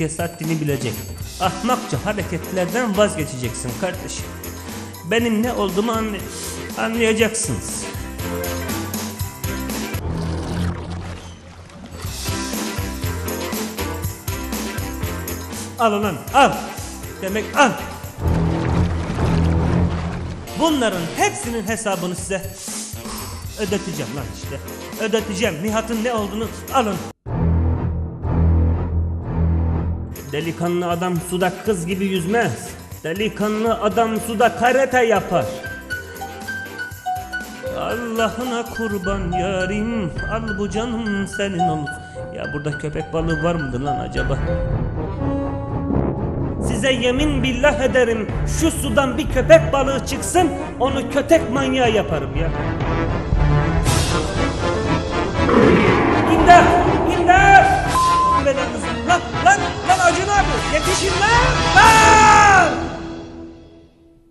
herkes bilecek. Ahmakça hareketlerden vazgeçeceksin kardeşim. Benim ne olduğumu anlay- anlayacaksınız. Al ulan al. Demek al. Bunların hepsinin hesabını size ödeteceğim lan işte. Ödeteceğim. Nihat'ın ne olduğunu alın. Delikanlı adam suda kız gibi yüzmez. Delikanlı adam suda karate yapar. Allah'ına kurban yarim al bu canım senin ol. Ya burada köpek balığı var mıdır lan acaba? Size yemin billah ederim şu sudan bir köpek balığı çıksın onu kötek manyağı yaparım ya. İmdat! İmdat! Lan lan!